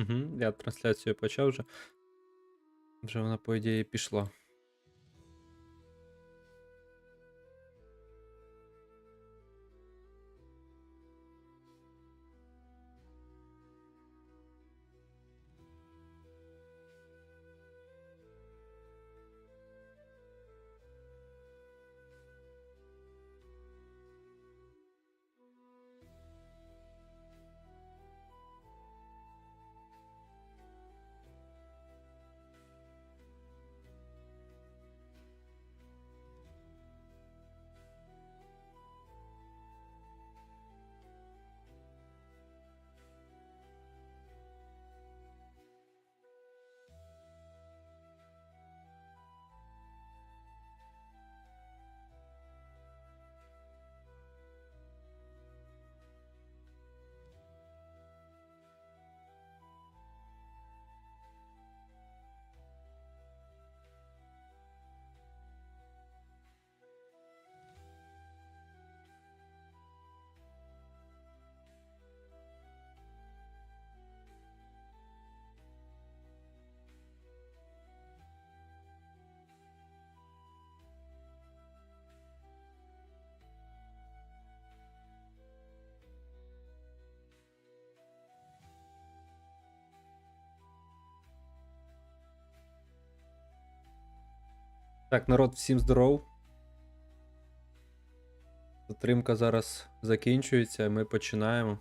Угу, я трансляцію почав вже. Вже вона, по ідеї, пішла. Так, народ, всім здоров. Затримка зараз закінчується, ми починаємо.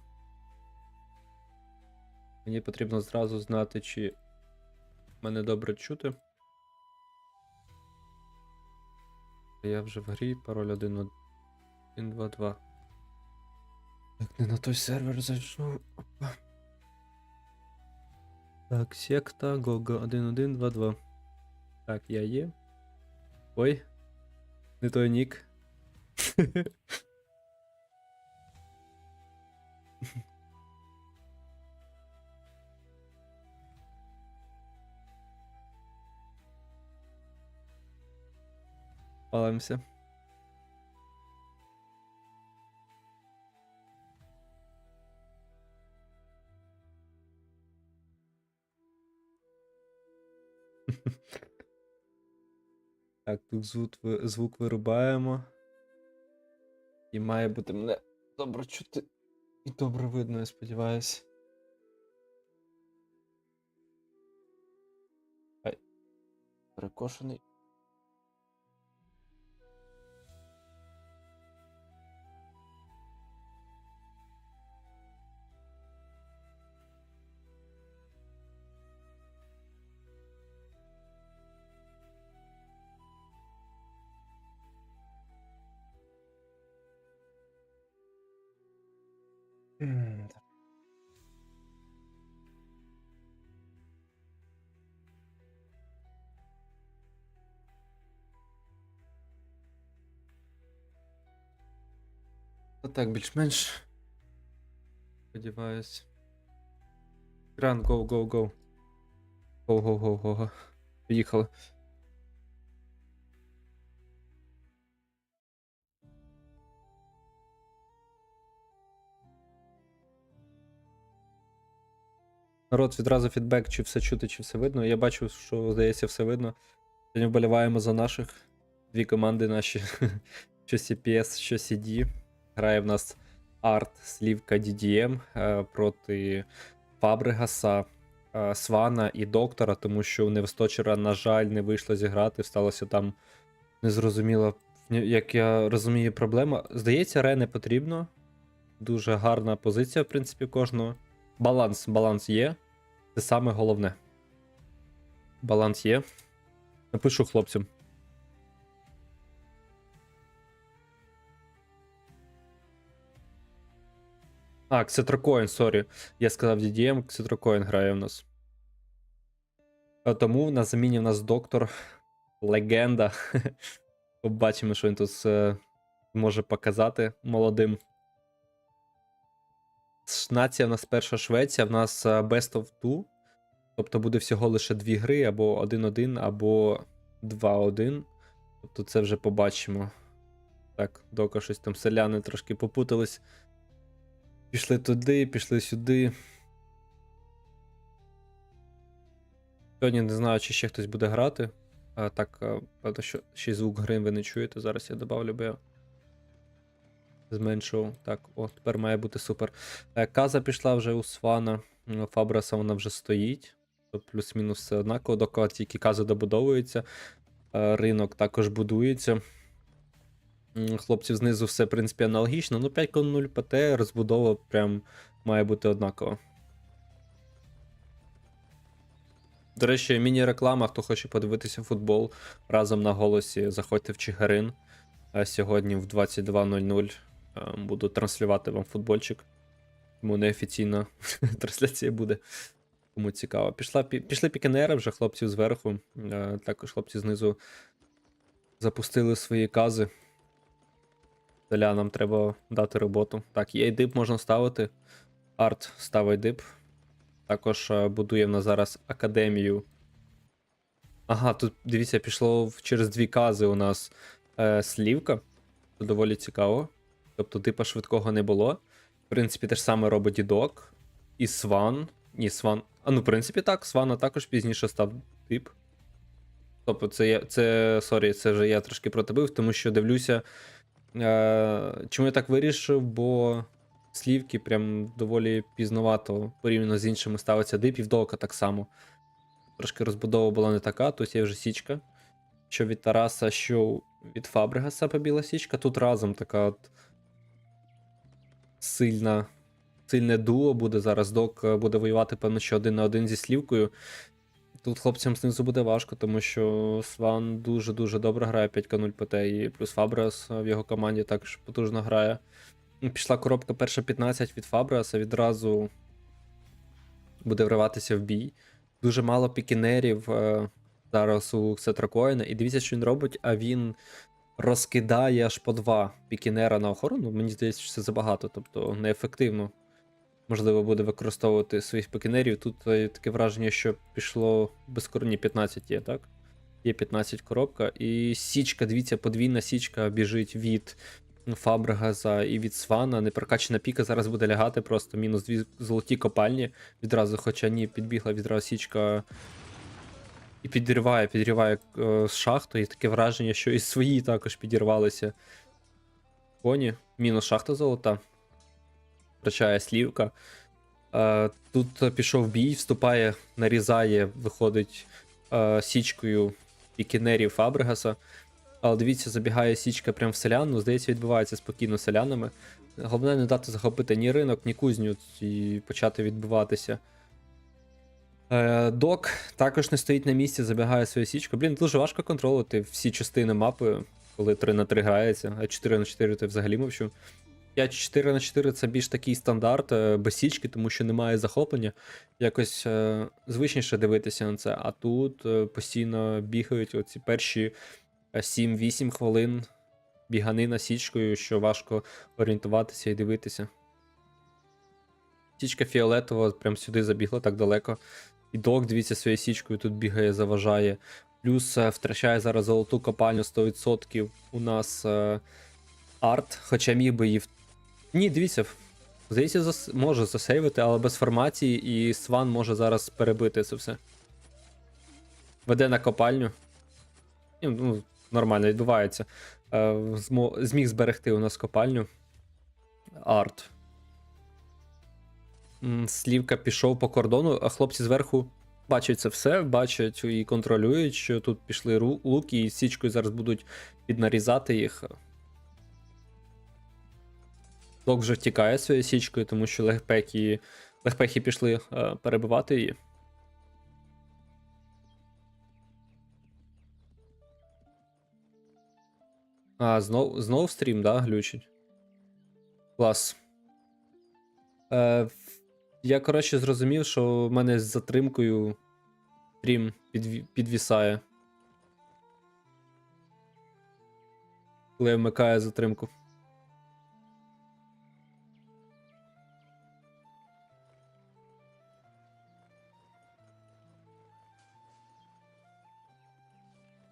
Мені потрібно зразу знати, чи мене добре чути. Я вже в грі, пароль 1, 1, 2, 2. Так, не на той сервер зайшов. Так, секта, Гога 1, 1, 2, 2. Так, я є. Ой, не той нік. Палимося. Так, тут звук, вирубаємо. І має бути мене добре чути і добре видно, я сподіваюся. Перекошений. М, так. Та так, більш-менш. Сподіваюсь. Кран, гоу, гоу. Гоу, гоу, гоу, гоу. гоу. Поїхали. Народ відразу фідбек, чи все чути, чи все видно. Я бачу, що здається, все видно. Сьогодні вболіваємо за наших. Дві команди наші. що CPS, що CD. Грає в нас Арт, Слівка DDM е, проти Фабригаса, е, Свана і Доктора, тому що у Невсточера, на жаль, не вийшло зіграти. Сталося там незрозуміло, як я розумію, проблема. Здається, Ре не потрібно. Дуже гарна позиція, в принципі, кожного. Баланс, баланс є. Це саме головне. Баланс є. Напишу хлопцям. А, Ксетрокоін, сорі. Я сказав DDM, Ксетрокоін грає в нас. А Тому на заміні в нас доктор. Легенда. Побачимо, що він тут е, може показати молодим. Нація в нас перша Швеція, в нас е, Best of Two. Тобто буде всього лише дві гри, або 1-1, або 2-1. Тобто це вже побачимо. Так, доки щось там селяни трошки попутались. Пішли туди, пішли сюди. Сьогодні не знаю, чи ще хтось буде грати. А, так, а, що ще звук гри ви не чуєте. Зараз я добавлю, бо я зменшував. Так, о, тепер має бути супер. Е, Каза пішла вже у Свана. Фабраса вона вже стоїть. То плюс-мінус все однаково, доки тільки каза добудовується. Е, Ринок також будується. М, Хлопців знизу все, в принципі, аналогічно. Ну, 5.0 ПТ, розбудова прям має бути однакова. До речі, міні-реклама, хто хоче подивитися футбол разом на голосі, заходьте в Чигирин. Е, Сьогодні в 22.00 е, буду транслювати вам футбольчик. Тому неофіційна трансляція буде. Кому цікаво. Пішла, пішли пікінери вже хлопців зверху. Е, Також хлопці знизу запустили свої кази. Теля, нам треба дати роботу. Так, є дип можна ставити. Арт ставить дип. Також е, будує в нас зараз академію. Ага, тут дивіться, пішло через дві кази у нас е, слівка. Це доволі цікаво. Тобто дипа швидкого не було. В принципі, те ж саме робить дідок. І Сван. Ні, Сван. А ну, в принципі, так, Свана також пізніше став дип. Тобто, це я. Це. Сорі, це вже я трошки протибив, тому що дивлюся. Е, чому я так вирішив? Бо слівки прям доволі пізновато порівняно з іншими ставиться дип і вдовка так само. Трошки розбудова була не така, тут є вже січка. Що від Тараса, що від Фабригаса побіла січка. Тут разом така от сильна, сильне дуо буде зараз. Док е, буде воювати, певно, що один на один зі слівкою. Тут хлопцям знизу буде важко, тому що Сван дуже-дуже добре грає 5К0 ПТ, і плюс Фабрас в його команді також потужно грає. Ну, Пішла коробка перша 15 від Фабраса, відразу буде вриватися в бій. Дуже мало пікінерів е, зараз у Сетракоїна. І дивіться, що він робить, а він розкидає аж по два пікінера на охорону. Мені здається, що це забагато, тобто неефективно. Можливо, буде використовувати своїх пікінерів. Тут е, таке враження, що пішло безкорні 15 є, так? Є 15 коробка. І січка, дивіться, подвійна січка біжить від Фабрегаса і від Свана. Непрокачена піка зараз буде лягати, просто мінус дві золоті копальні. Відразу, хоча ні, підбігла відразу січка. І підриває, підриває е, шахту, і таке враження, що і свої також підірвалися. Коні. Мінус шахта золота. Втрачає слівка. Е, тут пішов бій, вступає, нарізає, виходить е, січкою пікінерів Фабрегаса. Але дивіться, забігає січка прямо в селян, ну, здається, відбувається спокійно селянами. Головне не дати захопити ні ринок, ні кузню і почати відбиватися. Е, Док також не стоїть на місці, забігає свою січку. Блін, дуже важко контролити всі частини мапи, коли 3 на 3 грається, а 4 на 4 то взагалі мовчу. 5 4 на 4 це більш такий стандарт е, без січки, тому що немає захоплення. Якось е, звичніше дивитися на це. А тут постійно бігають оці перші е, 7-8 хвилин біганина січкою, що важко орієнтуватися і дивитися. Січка фіолетова прям сюди забігла так далеко. І док, дивіться, своєю січкою тут бігає, заважає. Плюс е, втрачає зараз золоту копальню 100%. У нас е, арт, хоча міг би її. Ні, дивіться. Здається, зас... може засейвити, але без формації, і Сван може зараз перебити це все. Веде на копальню. І, ну, нормально відбувається. Е, Зміг зберегти у нас копальню. Арт. Слівка пішов по кордону, а хлопці зверху бачать це все, бачать і контролюють, що тут пішли луки, і січкою зараз будуть піднарізати їх. Док вже втікає своєю січкою, тому що легпеки, легпехи пішли е, перебивати її. А, знов, знов стрім, да, глючить? Клас. Е, я, коротше, зрозумів, що в мене з затримкою стрім підві- підвісає. Коли я вмикаю затримку.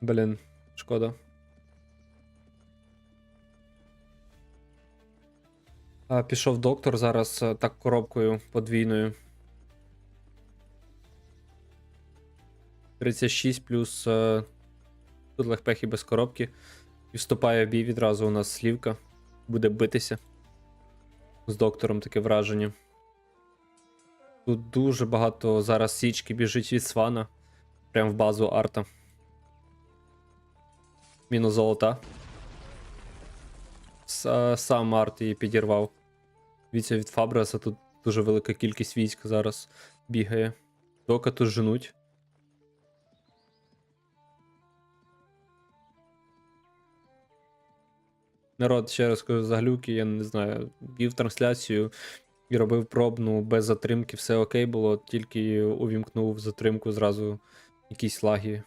Блін, шкода. Пішов доктор зараз е, так коробкою подвійною. 36 плюс е, тут легпехи без коробки. І вступає в бій відразу у нас слівка. Буде битися. З доктором таке враження. Тут дуже багато зараз січки біжить від свана. Прям в базу арта. Мінус золота. Сам арт її підірвав. Дивіться, від Фабреса тут дуже велика кількість військ зараз бігає. Дока тут женуть. Народ, ще раз кажу, за глюки, я не знаю, вів трансляцію і робив пробну без затримки, все окей було, тільки увімкнув затримку, зразу якісь лаги.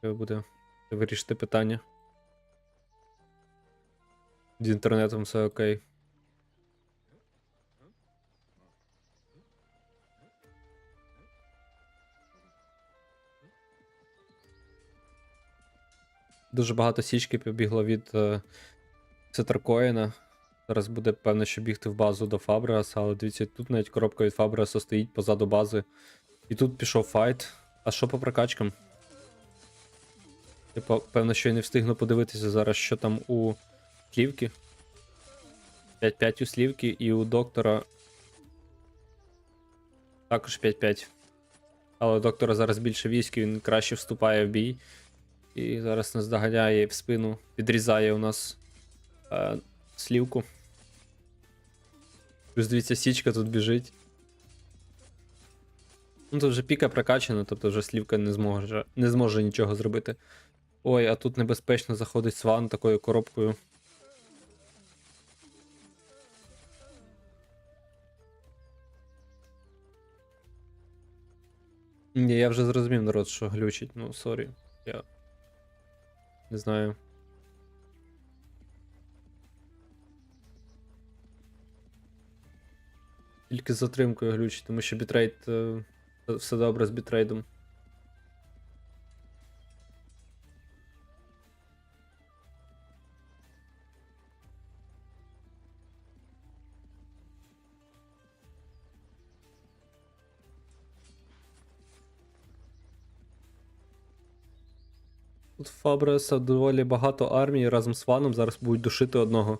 Треба буде вирішити питання. З інтернетом все окей. Дуже багато січки побігло від е, Цитаркоїна. Зараз буде певно, що бігти в базу до Фабреаса, але дивіться, тут навіть коробка від Фабреаса стоїть позаду бази. І тут пішов файт. А що по прокачкам? Я певно, що я не встигну подивитися зараз, що там у слівки. 5-5 у слівки і у доктора. Також 5-5. Але у доктора зараз більше військ, він краще вступає в бій. І зараз нас доганяє в спину, підрізає у нас е, слівку. Плюс дивіться, січка тут біжить. Ну, тут вже піка прокачана, тобто вже слівка не зможе, не зможе нічого зробити. Ой, а тут небезпечно заходить сван такою коробкою. Ні, я вже зрозумів народ, що глючить. Ну, сорі. Я. Не знаю. Тільки з затримкою глючить, тому що бітрейт. е, все добре з бітрейдом. Тут Фабреса доволі багато армії разом з Ваном зараз будуть душити одного.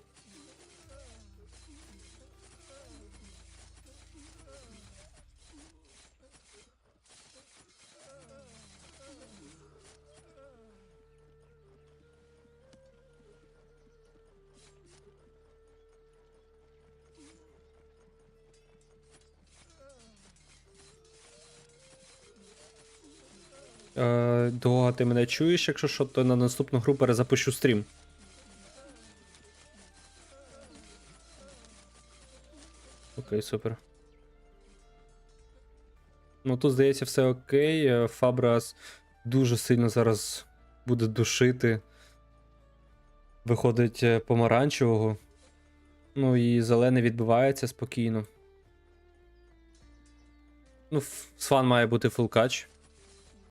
Е, Дога, ти мене чуєш, якщо що, то на наступну гру перезапущу стрім. Окей, супер. Ну тут, здається, все окей. Е, Фабрас дуже сильно зараз буде душити. Виходить е, помаранчевого. Ну і зелений відбивається спокійно. Ну, Сван має бути фулкач.